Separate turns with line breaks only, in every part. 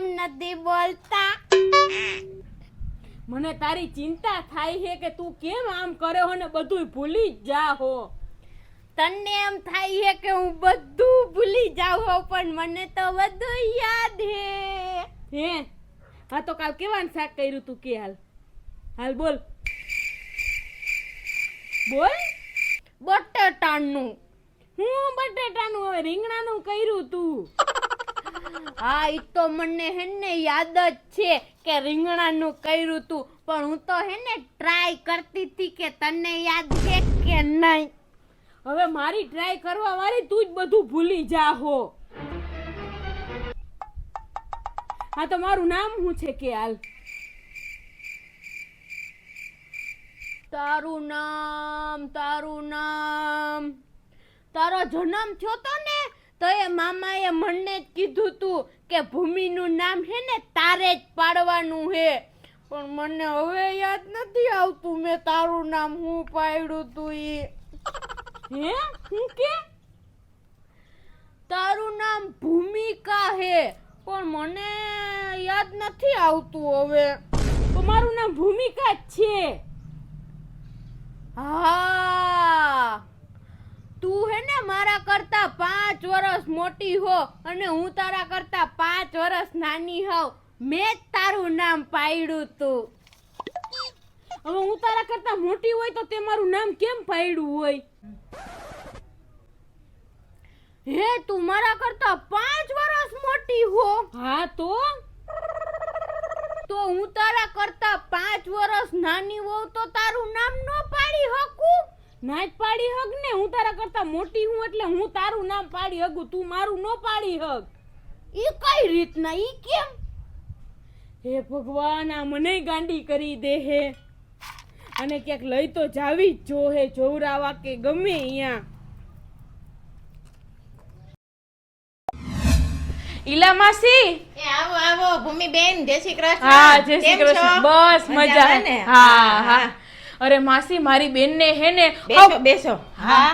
કેમ નથી બોલતા.
મને તારી ચિંતા થાય છે કે તું કેમ આમ કરે હો ને બધું ભૂલી જા હો
તને એમ થાય છે કે હું બધું ભૂલી જાઉં હો પણ મને તો બધું યાદ હે
હે? હા તો કાલ કેવાનું શાક કર્યું તું કે હાલ? હાલ બોલ. બોલ.
બટેટાનું.
હું બટેટાનું હવે રીંગણાનું કર્યું તું.
હા, ઈ તો મને હે ને યાદ જ છે કે રીંગણાનું કર્યું તું. પણ હું તો હે ને ટ્રાય કરતી હતી કે તને યાદ છે કે નહીં?
હવે મારી ટ્રાય કરવા વાળી તું જ બધું ભૂલી જા હો હા, તો મારું નામ શું છે કે હાલ?
તારું નામ તારું નામ. તારો જન્મ થયો તો ને? તો એ મામાએ મને જ કીધું તું કે ભૂમિનું નામ હે ને તારે જ પાડવાનું છે પણ મને હવે યાદ નથી આવતું મેં તારું નામ હું પાડ્યું તું એ
હે? હું કે?
તારું નામ ભૂમિકા હે પણ મને યાદ નથી આવતું હવે.
તો મારું નામ ભૂમિકા જ છે.
હા તું હે ને મારા કરતા પાંચ વર્ષ મોટી હો અને હું તારા કરતા પાંચ વર્ષ નાની હોવ મેં જ તારું નામ પાડ્યું તું.
હવે હું તારા કરતા મોટી હોય તો તે મારું નામ કેમ પાડ્યું હોય?
હે તું મારા કરતા પાંચ વર્ષ મોટી હો.
હા તો?
તો હું તારા કરતા પાંચ વર્ષ નાની હોઉં તો તારું નામ ન પાડી શકું?
ના જ પાડી હક ને? હું તારા કરતા મોટી હું એટલે હું તારું નામ પાડી હગું તું મારું નો પાડી હક
એ કઈ રીતના? ઈ કેમ?
હે ભગવાન આ મને ગાંડી કરી દે હે. અને ક્યાંક લઈ તો જાવી જ જો હે જોવરાવા કે ગમે અહીંયા ઈલા માસી?
એ આવો આવો ભૂમિબેન જય શ્રી કૃષ્ણ.
હા જય શ્રી કૃષ્ણ. બસ મજા. હા. હા. અરે માસી મારી બેનને હે ને
બેસો બેસો. હા.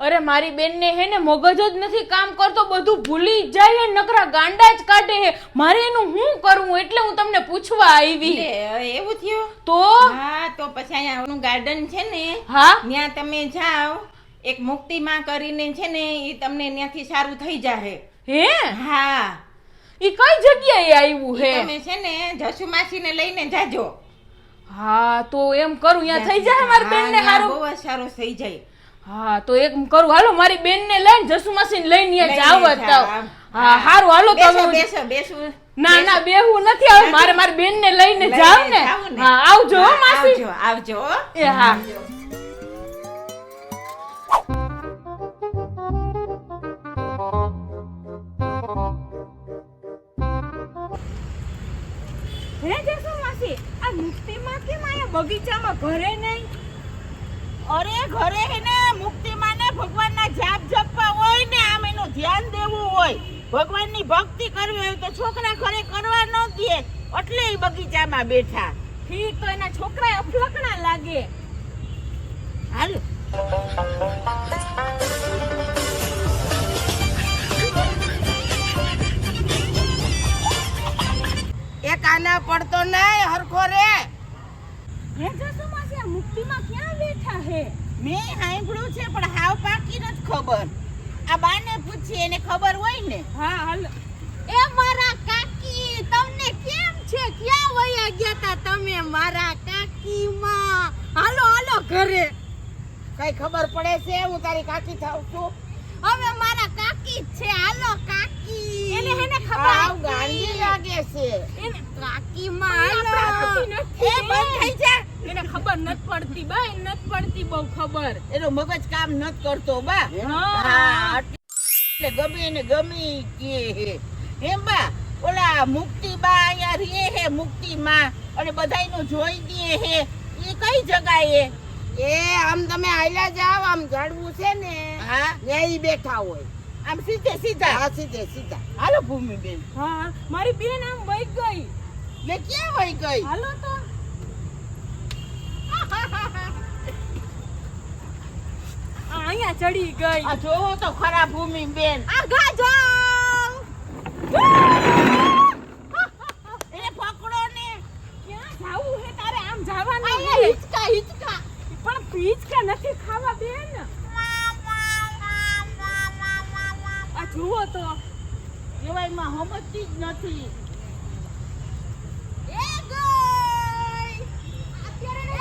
અરે મારી બેનને હે ને મગજ જ નથી કામ કરતો બધું ભૂલી જાય નકરા ગાંડા જ કાઢે હે. મારે એનું હું કરવું એટલે હું તમને પૂછવા આવી.
એવું થયું?
તો?
હા તો પછી અહીંયા ગાર્ડન છે ને
હા?
ત્યાં તમે જાઓ એક મુક્તિ માં કરીને છે ને એ તમને ત્યાંથી સારું થઈ જાહે.
હે?
હા.
એ કઈ જગ્યાએ આવ્યું હે?
તમે છે ને જસુ માસીને લઈને જાજો.
હા તો એમ કરું ત્યાં થઈ જાય મારી બેન ને હારું.
બહુ જ સારું થઈ જાય.
હા તો એક કરું હાલો મારી બેન ને લઈને જસુ માસી લઈને
ત્યાં
જાવ.
આમ.
હા હારું હાલો તો
બેસો બેસો
ના ના બેહું નથી હવે મારે મારી બેન ને લઈને જાવ ને હા આવજો માસી.
આવજો આવજો
એ હે. બગીચામાં ઘરે નહીં?
અરે ઘરે હે મુક્તિ મુક્તિમાં ને ભગવાનના જાપ જપવા હોય ને આમ એનું ધ્યાન દેવું હોય. ભગવાનની ભક્તિ કરવી હોય તો છોકરા ઘરે કરવા ન દે એટલે એ બગીચામાં બેઠા.
ઠીક તો એના છોકરા અફલકણા લાગે.
હાલ. એક આના પડતો નહીં હરખો રે.
હે આ મુક્તિમાં ક્યાં બેઠા હે?
મેં સાંભળ્યું છે પણ હાવ પાકી નથી ખબર. આ બાને પૂછી એને ખબર હોય ને?
હા હાલ.
એ મારા કાકી તમને કેમ છે? ક્યાં વયા ગયા તા તમે મારા કાકી માં હાલો હાલો ઘરે.
કઈ ખબર પડે છે? હું તારી કાકી થાઉં છું.
હવે મારા કાકી છે. હાલો કાકી.
એને હેને
આવ
ખબર
ગાંડી લાગે છે.
એને
કાકી માં હાલો.
નથી.
એ બંધ થઈ જા
એને ખબર નથી પડતી બા એ નથી પડતી બહુ ખબર.
એનો મગજ કામ નથી કરતો બા.
હા.
એટલે ગમે ને ગમે કે હે. એમ બા ઓલા મુક્તિ બા અહીંયા રે હે મુક્તિ માં. અને બધાયનું જોઈ દે હે. એ કઈ જગાએ? એ આમ તમે આયલા જાવ આમ ઝાડવું છે ને. હા? ન્યાય બેઠા હોય. આમ સીધે સીધા? હા સીધે સીધા. હાલો ભૂમિ બેન
હા મારી બેન આમ વહી ગઈ.
લે ક્યાં વહી ગઈ?
હાલો તો. અહીંયા ચડી ગઈ.
આ જોવો તો ખરા ભૂમિ
બેન.
આ ગા
એ પકડો ને.
ક્યાં જાવું હે તારે? આમ જવાનું અહીંયા
હિચકા હિચકા.
પણ હિચકા નથી ખાવા બેન. આ
જુઓ
તો. જીવાયમાં હમતી જ નથી.
એ ગઈ. અત્યારે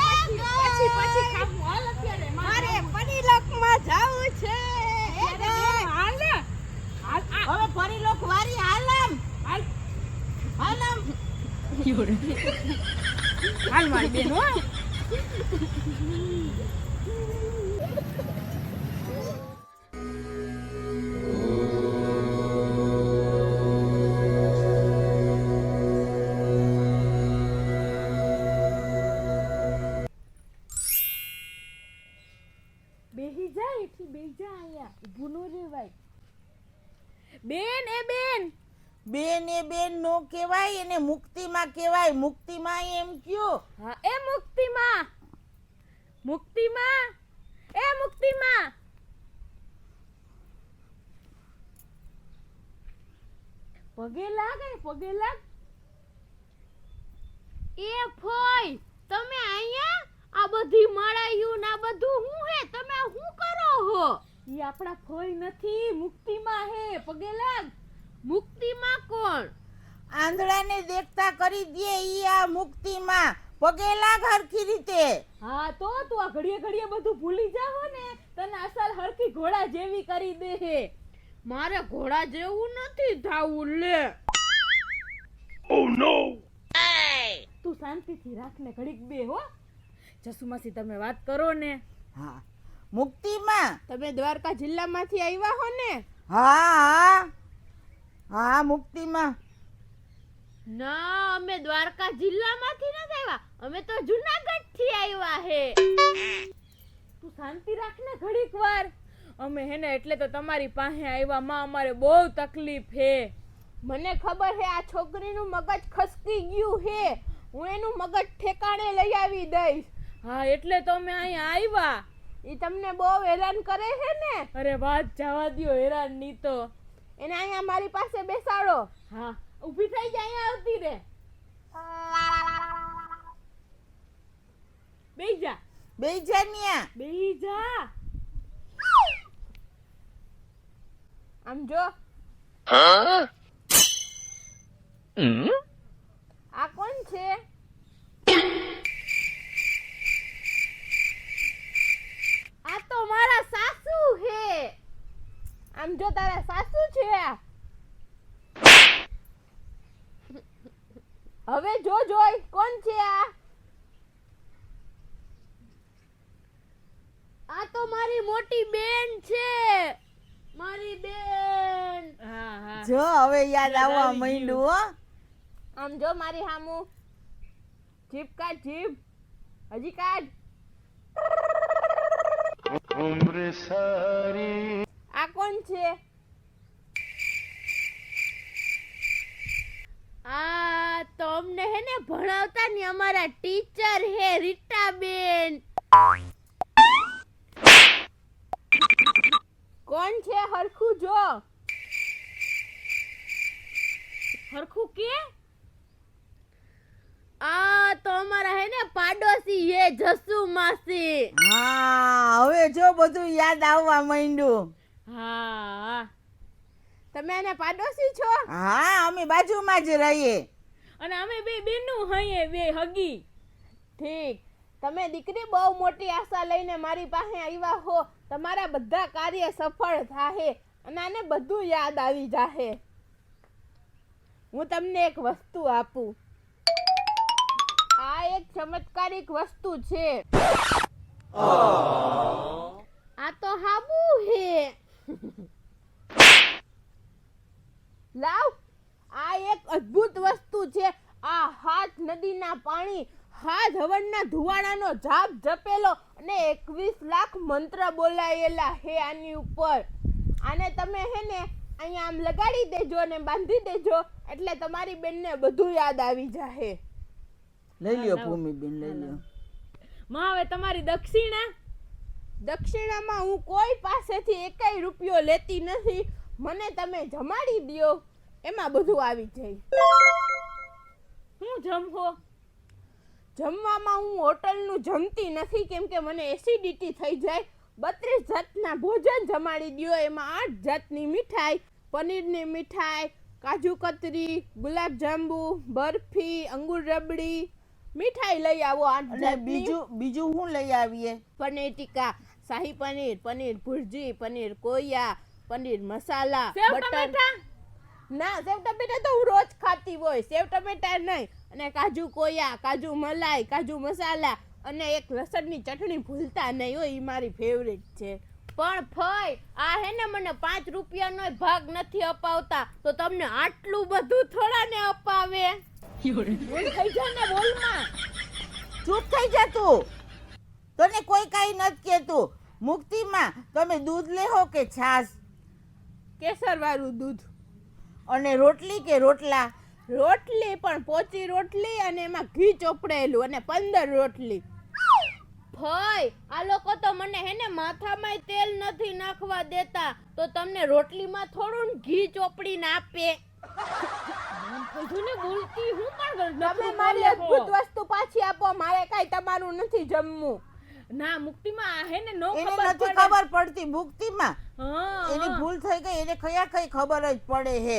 પછી પછી. ખાવું હાલ અત્યારે મારે પડીલકમાં જાવું છે હાલ
હવે ફરી વારી હાલમ.
હાલ.
હાલમ.
હાલ મારી બેન હો. બેન એ બેન.
બેન એ બેન નો કહેવાય એને મુક્તિમાં કહેવાય. મુક્તિમાં એમ કયો.
હા એ મુક્તિમાં. મુક્તિમાં. એ મુક્તિમાં. પગે લાગે પગે લાગ. એ ફોય તમે અહીંયા આ બધી મળાયું ને બધું હું હે? તમે શું કરો હો? ઈ આપણા કોઈ નથી મુક્તિમાં હે પગે લાગ. મુક્તિમાં કોણ?
આંધળાને દેખતા કરી દે ઈ આ મુક્તિમાં. પગે લાગ હરખી રીતે.
હા તો તું આ ઘડીએ ઘડીએ બધું ભૂલી જાવ ને તને અસલ હરખી ઘોડા જેવી કરી દે હે. મારે ઘોડા જેવું નથી થાવું લે. તું શાંતિથી રાખ ને ઘડીક બે હો. જસુમાસી તમે વાત કરો ને.
હા. મુક્તિમાં.
તમે દ્વારકા જિલ્લામાંથી આવ્યા હો ને?
હા હા. હા મુક્તિમાં.
ના અમે દ્વારકા જિલ્લામાંથી નથી આવ્યા. અમે તો જુનાગઢથી આવ્યા હે. તું શાંતિ રાખ ને ઘડીક વાર. અમે હે ને એટલે તો તમારી પાસે આવ્યા માં અમારે બહુ તકલીફ હે. મને ખબર હે આ છોકરીનું મગજ ખસકી ગયું હે. હું એનું મગજ ઠેકાણે લઈ આવી દઈશ. હા એટલે તો અમે અહીંયા આવ્યા. ઈ તમને બહુ હેરાન કરે છે ને? અરે વાત જવા દયો હેરાનની તો. એને અહીંયા મારી પાસે બેસાડો. હા ઊભી થઈ જાય અહીંયા આવતી રે બેહી જા.
બેજાનિયા
બેહી જા. આમ જો. આ કોણ છે? આ તો મારા સાસુ હે આમ જો તારા સાસુ છે. હવે જો જોઈ કોણ છે આ? આ તો મારી મોટી બેન છે. મારી બેન. હા હા.
જો હવે યાદ આવવા માંડ્યું હો.
આમ જો મારી હામુ. જીપ કાઢ જીપ હજી કાઢ. આ કોણ છે? આ તો હે ને ભણાવતા ને અમારા ટીચર હે રીટા બેન કોણ છે હરખું જો? હરખું કે આ તો અમારા હે ને પાડોશી હે જસુ માસી
હા હવે જો બધું યાદ આવવા માંડ્યું.
હા. તમે એને પાડોશી છો?
હા અમે બાજુમાં જ રહીએ.
અને અમે બે બેનું હઈએ બે હગી. ઠીક. તમે દીકરી બહુ મોટી આશા લઈને મારી પાસે આવ્યા હો. તમારા બધા કાર્ય સફળ થાહે અને આને બધું યાદ આવી જાહે. હું તમને એક વસ્તુ આપું. આ એક ચમત્કારિક વસ્તુ છે. આ તો હાબુ હે. લાવ આ એક અદ્ભુત વસ્તુ છે. આ હાથ નદીના પાણી હાથ હવનના ધુવાડાનો જાપ જપેલો અને એકવીસ લાખ મંત્ર બોલાયેલા હે આની ઉપર. આને તમે હે ને અહીંયા આમ લગાડી દેજો અને બાંધી દેજો એટલે તમારી બેનને બધું યાદ આવી જાહે.
લઈ લ્યો ભૂમિબેન લઈ લ્યો.
માં હવે તમારી દક્ષિણા? દક્ષિણામાં હું કોઈ પાસેથી એકેય રૂપિયો લેતી નથી. મને તમે જમાડી દ્યો. એમાં બધું આવી જાય. હું જમહો? જમવામાં હું હોટલનું જમતી નથી કેમ કે મને એસિડિટી થઈ જાય. બત્રીસ જાતના ભોજન જમાડી દ્યો. એમાં આઠ જાતની મીઠાઈ. પનીરની મીઠાઈ કાજુ કતરી ગુલાબ જાંબુ બરફી અંગુર રબડી મીઠાઈ લઈ આવો
અને બીજું બીજું શું લઈ આવીએ?
પનીર ટીકા શાહી પનીર પનીર ભુરજી પનીર કોયા પનીર મસાલા
સેવ
બટર.
ટમેટા?
ના સેવ ટમેટા તો હું રોજ ખાતી હોય સેવ ટમેટા નહીં. અને કાજુ કોયા કાજુ મલાઈ કાજુ મસાલા અને એક લસણની ચટણી ભૂલતા નહીં હોય એ મારી ફેવરેટ છે. પણ ફઈ આ હે ને મને પાંચ રૂપિયાનો ભાગ નથી અપાવતા તો તમને આટલું બધું થોડા ને અપાવે? બોલ થઈ જા ને બોલમાં.
ચૂપ થઈ જા તું. તને કોઈ કાંઈ નથી કહેતું. મુક્તિમાં તમે દૂધ લેહો કે છાશ?
કેસર વાળું દૂધ.
અને રોટલી કે રોટલા?
રોટલી પણ પોચી રોટલી અને એમાં ઘી ચોપડેલું અને પંદર રોટલી. ભાઈ આ લોકો તો મને હે ને માથામાં તેલ નથી નાખવા દેતા. તો તમને રોટલીમાં થોડું ઘી ચોપડીને આપે.
બધુંને બોલતી હું પણ
તમે મારી અદ્ભુત વસ્તુ પાછી આપો મારે કાઈ તમારું નથી જમવું.
ના મુક્તિમાં હે ને નો ખબર
નથી ખબર પડતી મુક્તિમાં. એની ભૂલ થઈ ગઈ એને કયા કઈ ખબર જ પડે હે.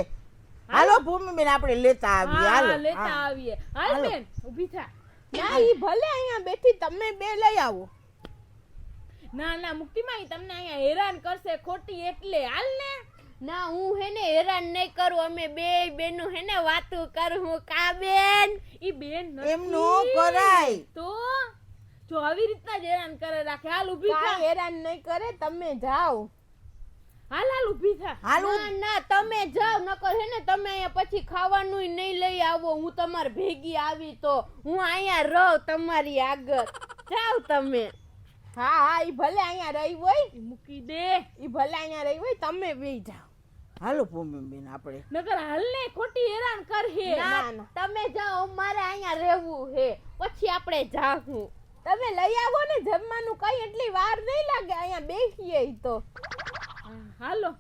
હાલો. ભૂમિબેન આપણે લેતા આવીએ. હાલો.
લેતા આવીએ. હાલ બેન ઊભી થા.
ના ઈ ભલે અહીંયા બેઠી તમે બે લઈ આવો.
ના ના મુક્તિમાં તમને અહીંયા હેરાન કરશે ખોટી એટલે. હાલ ને.
ના હું હે ને હેરાન નહીં કરું અમે બે બેનો હે ને વાતો કરું હું કા બેન?
ઈ બેન
એમ નો કરાય.
તો? જો આવી રીતના જ હેરાન કરે રાખે. હાલ ઊભી થા.
હેરાન નહીં કરે તમે જાઓ.
હાલ હાલ ઊભી થા.
હાલ
ના ના તમે જાઓ નકર હે ને તમે અહીંયા પછી ખાવાનું નહીં લઈ આવો. હું તમાર ભેગી આવી તો હું અહીંયા રહું તમારી આગળ. જાઓ તમે. હા હા ઈ ભલે અહીંયા રહી હોય.
મૂકી દે.
ઈ ભલે અહીંયા રહી હોય તમે બે જાઓ.
હાલો ભૂમિબેન આપણે.
નકર હાલ ને ખોટી હેરાન કરહે
ના ના તમે જાઓ મારે અહીંયા રહેવું હે પછી આપણે જાહું તમે લઈ આવો ને જમવાનું કઈ એટલી વાર નહીં લાગે અહીંયા બેસીએ તો તો.
Thank હાલો.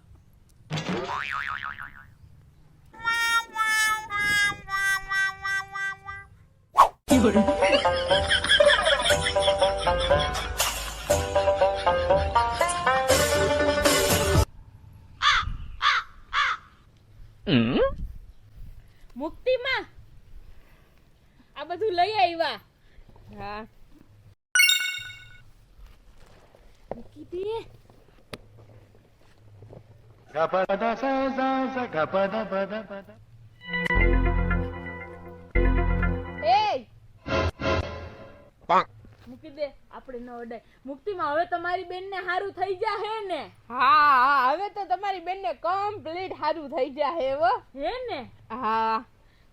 મુક્તિમાં આ બધું લઈ આવ્યા
હા
મૂકી દે
sa sa gapada pada pada.
એ
મૂકી દે આપણે ન અડાય. મુક્તિમાં હવે તમારી બેનને સારું થઈ જાહે ને?
હા હા હવે તો તમારી બેનને કમ્પ્લીટ સારું થઈ જાય હો
હે. ને?
હા.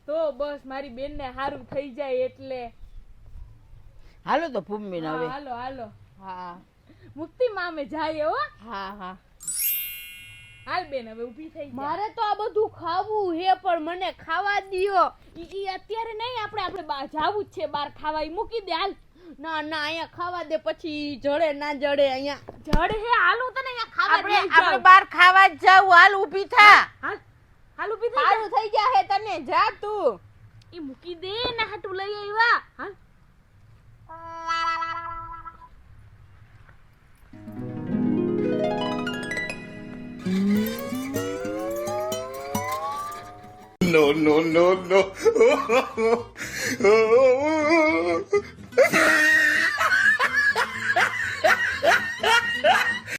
તો બસ મારી બેનને સારું થઈ જાય એટલે.
હાલો તો
ભૂમિ
હવે.
હાલો હાલો.
હા.
મુક્તિમાં અમે જાય હો.
હા હા.
હાલ બેન હવે ઊભી થઈ
મારે તો આ બધું ખાવું હે પણ મને ખાવા દિયો.
ઈ અત્યારે નહીં આપણે આપણે જાવું જ છે બાર ખાવા. મૂકી દે હાલ.
ના ના અહીંયા ખાવા દે પછી જડે ના જડે અહીંયા.
જડ હે હાલ હું તને અહીંયા ખાવા
આપણે
દઈ
આપણે
જાઉં.
બહાર ખાવા જ જાવ હાલ ઊભી થા.
હાલ હાલ ઊભી થઈ જા.
સારું થઈ જાય તને જા તું.
ઈ મૂકી દે ને હાટું લઈ આવ્યા. હાલ.
No no no no. Yeah.